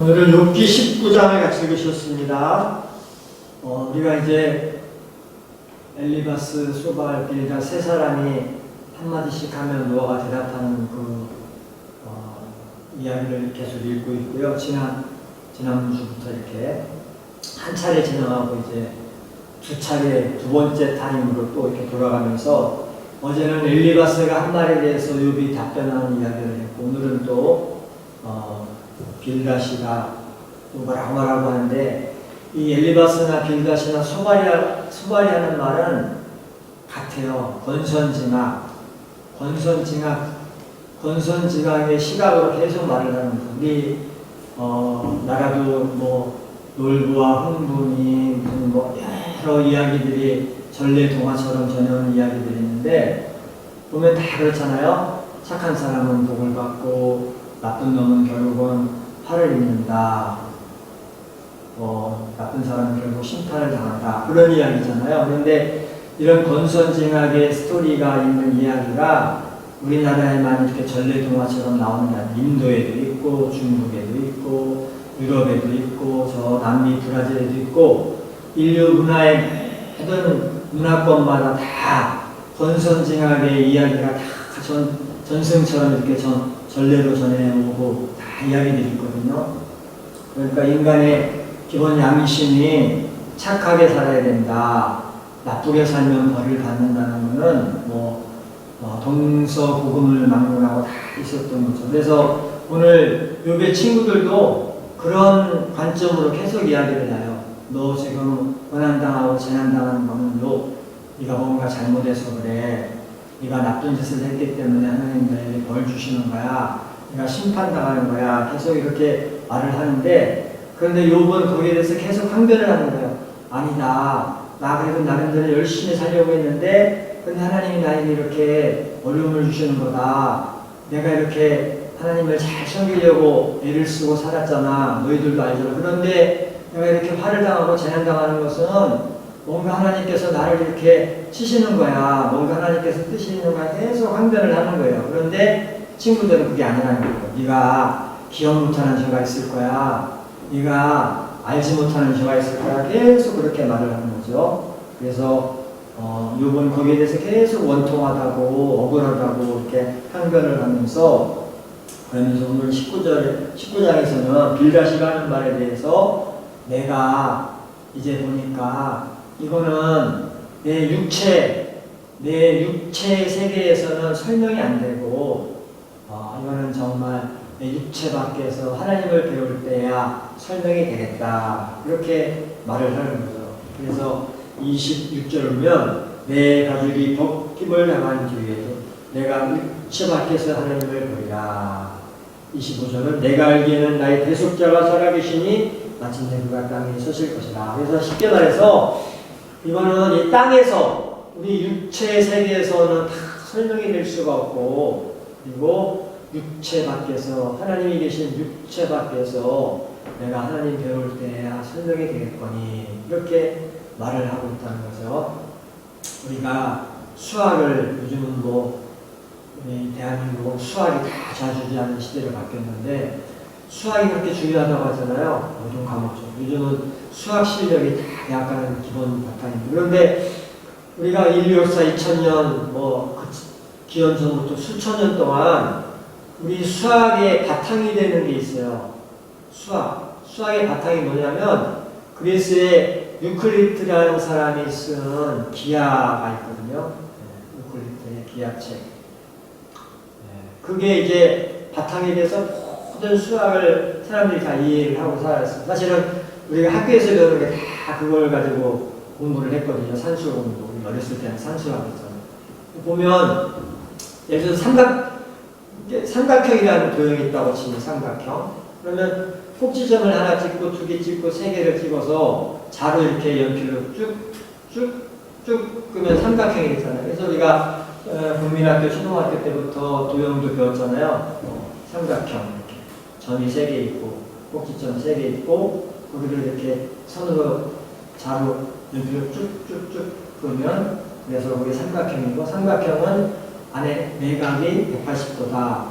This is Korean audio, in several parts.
오늘은 욥기 19장을 같이 읽으셨습니다. 어, 우리가 이제 엘리바스, 소발, 빌다 세 사람이 한마디씩 하면 노아가 대답하는 그 어, 이야기를 계속 읽고 있고요. 지난 지난 주부터 이렇게 한 차례 진행하고 이제 두 차례 두 번째 타임으로 또 이렇게 돌아가면서 어제는 엘리바스가 한 말에 대해서 욥이 답변하는 이야기를 했고 오늘은 또 어, 빌다시가 또 뭐라고 말하고 하는데 이 엘리바스나 소발이 소발이 하는 말은 같아요. 권선징악, 권선징악, 권선징악의 시각으로 계속 말을 하는 거. 우리 어, 나라도 뭐 놀부와 흥분이 뭐 여러 이야기들이 전래 동화처럼 전해오는 이야기들이 있는데 보면 다 그렇잖아요. 착한 사람은 복을 받고 나쁜 놈은 결국은 화를 입는다. 어, 나쁜 사람은 결국 심판을 당한다. 그런 이야기잖아요. 그런데 이런 권선징악의 스토리가 있는 이야기가 우리나라에만 이렇게 전래동화처럼 나오는 인도에도 있고 중국에도 있고 유럽에도 있고 저 남미 브라질에도 있고 인류 문화의 모든 문화권마다 다 권선징악의 이야기가 다 전, 전승처럼 이렇게 전, 전례로 전해오고 다 이야기들이 있거든요. 그러니까 인간의 기본 양심이 착하게 살아야 된다. 나쁘게 살면 벌을 받는다는 것은 뭐 어, 동서고금을 막론하고 다 있었던 거죠. 그래서 오늘 요배 친구들도 그런 관점으로 계속 이야기를 해요. 너 지금 고난당하고 재난당하는 거는 너 네가 뭔가 잘못해서 그래. 네가 나쁜 짓을 했기 때문에 하나님 너에게 벌 주시는 거야. 네가 심판당하는 거야. 계속 이렇게 말을 하는데 그런데 요번 거기에 대해서 계속 항변을 하는 거예요. 아니다. 나 그래도 나름대로 열심히 살려고 했는데 근데 하나님이 나에게 이렇게 어려움을 주시는 거다. 내가 이렇게 하나님을 잘 섬기려고 애를 쓰고 살았잖아. 너희들도 알잖아. 그런데 내가 이렇게 화를 당하고 재난당하는 것은 뭔가 하나님께서 나를 이렇게 치시는 거야. 뭔가 하나님께서 뜨시는 거야. 계속 항변을 하는 거예요. 그런데 친구들은 그게 아니라는 거예요. 네가 기억 못하는 죄가 있을 거야. 네가 알지 못하는 죄가 있을 거야. 계속 그렇게 말을 하는 거죠. 그래서 어, 요번 거기에 대해서 계속 원통하다고 억울하다고 이렇게 항변을 하면서 그러면서 오늘 19절 19장에서는 빌다시가 하는 말에 대해서 내가 이제 보니까 이거는 내 육체 내 육체 세계에서는 설명이 안 되고 어, 이거는 정말 내 육체 밖에서 하나님을 배울 때야 설명이 되겠다. 이렇게 말을 하는 거죠. 그래서 26절을 보면 내 가족이 벗김을 당한 뒤에도 내가 육체 밖에서 하나님을 보리라. 25절은 내가 알기에는 나의 대속자가 살아계시니 마침내 그가 땅에 서실 것이다. 그래서 쉽게 말해서 이거는 이 땅에서 우리 육체 세계에서는 다 설명이 될 수가 없고 그리고 육체 밖에서 하나님이 계신 육체 밖에서 내가 하나님 배울 때야 설명이 되겠거니 이렇게 말을 하고 있다는 거죠. 우리가 수학을 요즘은 뭐 우리 대한민국은 수학이 다 좌지우지하는 시대로 바뀌었는데 수학이 그렇게 중요하다고 하잖아요. 모든 과목죠. 요즘은 수학 실력이 다 대학가는 기본 바탕입니다. 그런데 우리가 인류 역사 2000년 뭐 기원 전부터 수천 년 동안 우리 수학의 바탕이 되는 게 있어요. 수학. 수학의 바탕이 뭐냐면 그리스의 유클리트라는 사람이 쓴 기하가 있거든요. 네, 유클리트의 기하책. 네, 그게 이제 바탕에 대해서 모든 수학을 사람들이 다 이해를 하고 살았어요. 사실은 우리가 학교에서 배우는 게 다 그걸 가지고 공부를 했거든요. 산수 공부. 우리 어렸을 때는 산수학 했잖아요. 보면 예를 들어서 삼각 삼각형이라는 도형이 있다고 치면 삼각형. 그러면 꼭지점을 하나 찍고 두 개 찍고 세 개를 찍어서 자로 이렇게 연필로 쭉 쭉 쭉 끄면 삼각형이 되잖아요. 그래서 우리가 어, 국민학교 초등학교 때부터 도형도 배웠잖아요. 어, 삼각형 점이 세 개 있고 꼭지점 세 개 있고 거기를 이렇게 선으로 자로 연필로 쭉쭉쭉 끄면 그래서 그게 삼각형이고 삼각형은 안에 내각이 180도다.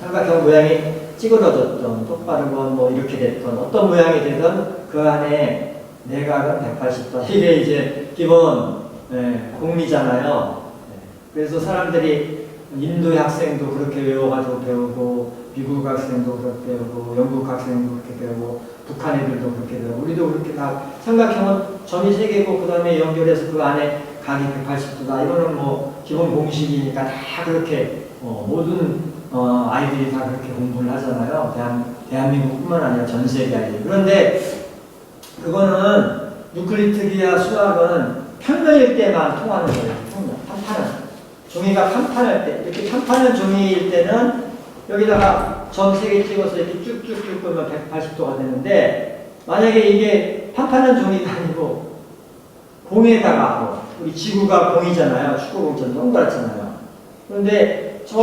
삼각형 모양이 찌그러졌던 똑바르건 뭐 이렇게 됐던 어떤 모양이 되든 그 안에 내각은 180도 이게 이제 기본 예, 공리잖아요. 예, 그래서 사람들이 인도의 학생도 그렇게 외워가지고 배우고 미국 학생도 그렇게 배우고 영국 학생도 그렇게 배우고 북한 애들도 그렇게 배우고 우리도 그렇게 다 삼각형은 점이 세 개고 그 다음에 연결해서 그 안에 각이 180도다 이거는 뭐 기본 공식이니까 다 그렇게 어, 모든 어, 아이들이 다 그렇게 공부를 하잖아요. 대한, 대한민국뿐만 아니라 전 세계 아이들. 그런데 그거는 유클리트기아 수학은 평면일 때만 통하는 거예요. 평면, 판판은. 종이가 판판할 때, 이렇게 판판한 종이일 때는 여기다가 점세개 찍어서 이렇게 쭉쭉쭉 끄면 180도가 되는데 만약에 이게 판판한 종이가 아니고 공에다가 뭐 우리 지구가 공이잖아요. 축구공처럼 동그랗잖아요. 그런데 저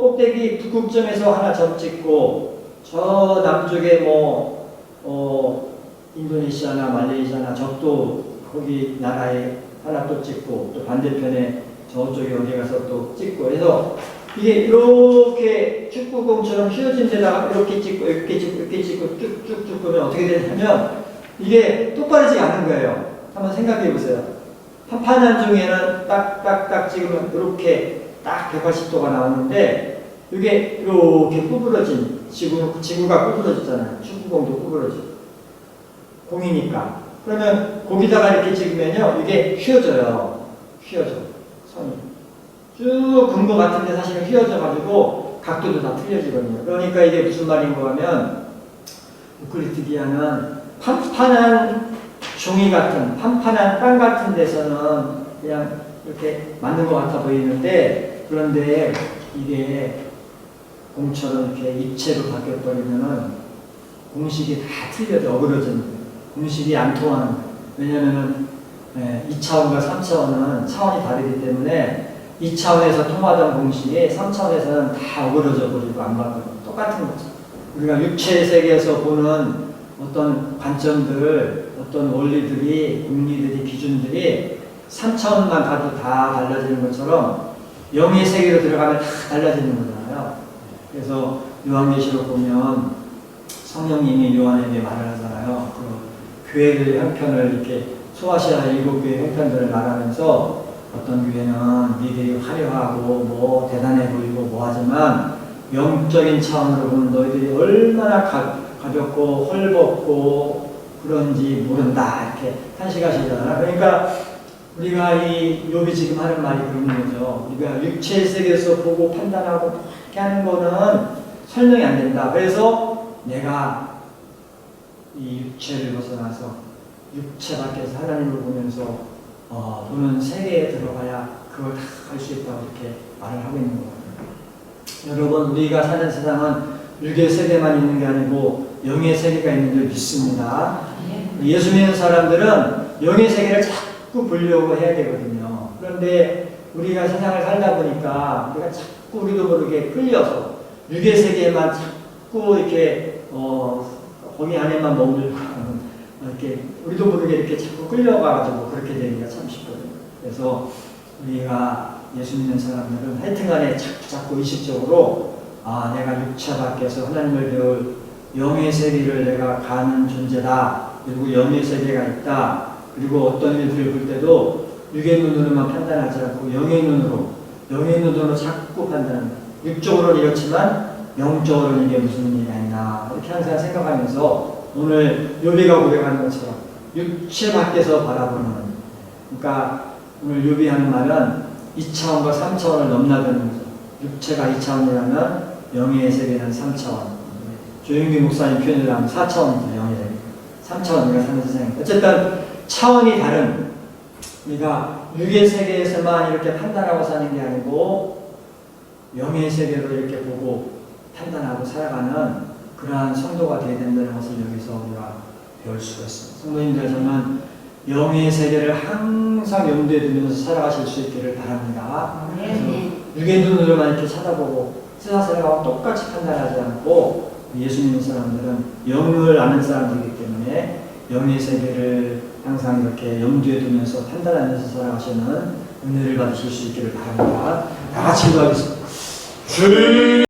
꼭대기 북극점에서 하나 점 찍고 저 남쪽에 뭐 어, 인도네시아나 말레이시아나 적도 거기 나라에 하나 또 찍고 또 반대편에 저쪽에 어디 가서 또 찍고 해서 이게 이렇게 축구공처럼 휘어진 데다가 이렇게 찍고 이렇게 찍고 이렇게 찍고 쭉쭉쭉 보면 어떻게 되냐면 이게 똑바르지 않은 거예요. 한번 생각해 보세요. 판판한 중에는 딱딱딱 찍으면 이렇게 딱 180도가 나오는데 이게 이렇게 구부러진 지구, 지구가 구부러졌잖아요. 축구공도 구부러지고 공이니까 그러면 거기다가 이렇게 찍으면요 이게 휘어져요. 휘어져 선이 쭉근것 같은데 사실은 휘어져 가지고 각도도 다 틀려지거든요. 그러니까 이게 무슨 말인가 하면 유클리트기아는 판판한 종이 같은 판판한 땅 같은 데서는 그냥 이렇게 맞는 것 같아 보이는데 그런데 이게 공처럼 이렇게 입체로 바뀌어버리면은 공식이 다 틀려져 어그러지는 거예요. 공식이 안 통하는 거예요. 왜냐면은 2차원과 3차원은 차원이 다르기 때문에 2차원에서 통하던 공식이 3차원에서는 다 어그러져 버리고 안 맞고 똑같은 거죠. 우리가 육체 세계에서 보는 어떤 관점들, 어떤 원리들이, 공리들이, 기준들이 3차원만 가도 다 달라지는 것처럼 영의 세계로 들어가면 다 달라지는 거잖아요. 그래서 요한계시록 보면 성령님이 요한에게 말을 하잖아요. 그 교회들 형편을 이렇게 소아시아 일곱 교회 형편들을 말하면서 어떤 교회는 니들이 화려하고 뭐 대단해 보이고 뭐 하지만 영적인 차원으로 보면 너희들이 얼마나 가, 가볍고 헐벗고 그런지 모른다 이렇게 탄식하시잖아요. 그러니까 우리가 이 욥이 지금 하는 말이 그런 거죠. 우리가 육체 세계에서 보고 판단하고 이렇게 하는 거는 설명이 안 된다. 그래서 내가 이 육체를 벗어나서 육체 밖에서 하나님을 보면서 어, 보는 세계에 들어가야 그걸 다 할 수 있다고 이렇게 말을 하고 있는 거거든요. 여러분 우리가 사는 세상은 육의 세계만 있는 게 아니고 영의 세계가 있는 줄 믿습니다. 예수 믿는 사람들은 영의 세계를 자꾸 보려고 해야 되거든요. 그런데 우리가 세상을 살다 보니까 우리가 자꾸 우리도 모르게 끌려서 육의 세계에만 자꾸 이렇게 어, 거기 안에만 머물고 이렇게 우리도 모르게 이렇게 자꾸 끌려가가지고 그렇게 되기가 참 쉽거든요. 그래서 우리가 예수 믿는 사람들은 하여튼간에 자꾸 자꾸 의식적으로 아 내가 육체 밖에서 하나님을 배울 영의 세계를 내가 가는 존재다. 그리고 영의 세계가 있다. 그리고 어떤 일들을 볼 때도 육의 눈으로만 판단하지 않고 영의 눈으로, 영의 눈으로 자꾸 판단한다. 육적으로는 이렇지만 영적으로는 이게 무슨 일이 아니나 이렇게 항상 생각하면서 오늘 요비가 고백하는 것처럼 육체 밖에서 바라보는 그러니까 오늘 요비 하는 말은 2차원과 3차원을 넘나드는 거죠. 육체가 2차원이라면 영의 세계는 3차원. 조영기 목사님 표현을 하면 4차원이죠, 영의 세계. 3차원 우리가 사는 세상에. 어쨌든 차원이 다른 우리가 육의 세계에서만 이렇게 판단하고 사는 게 아니고 영의 세계로 이렇게 보고 판단하고 살아가는 그러한 성도가 되어야 된다는 것을 여기서 우리가 배울 수가 있습니다. 성도님들 저는 영의 세계를 항상 염두에 두면서 살아가실 수 있기를 바랍니다. 그래서 육의 눈으로만 이렇게 쳐다보고 세상 사람하고 똑같이 판단하지 않고 예수 믿는 사람들은 영을 아는 사람들이기 때문에 영의 세계를 항상 이렇게 염두에 두면서 판단하면서 살아가시는 은혜를 받으실 수 있기를 바랍니다. 다 같이 기도하겠습니다.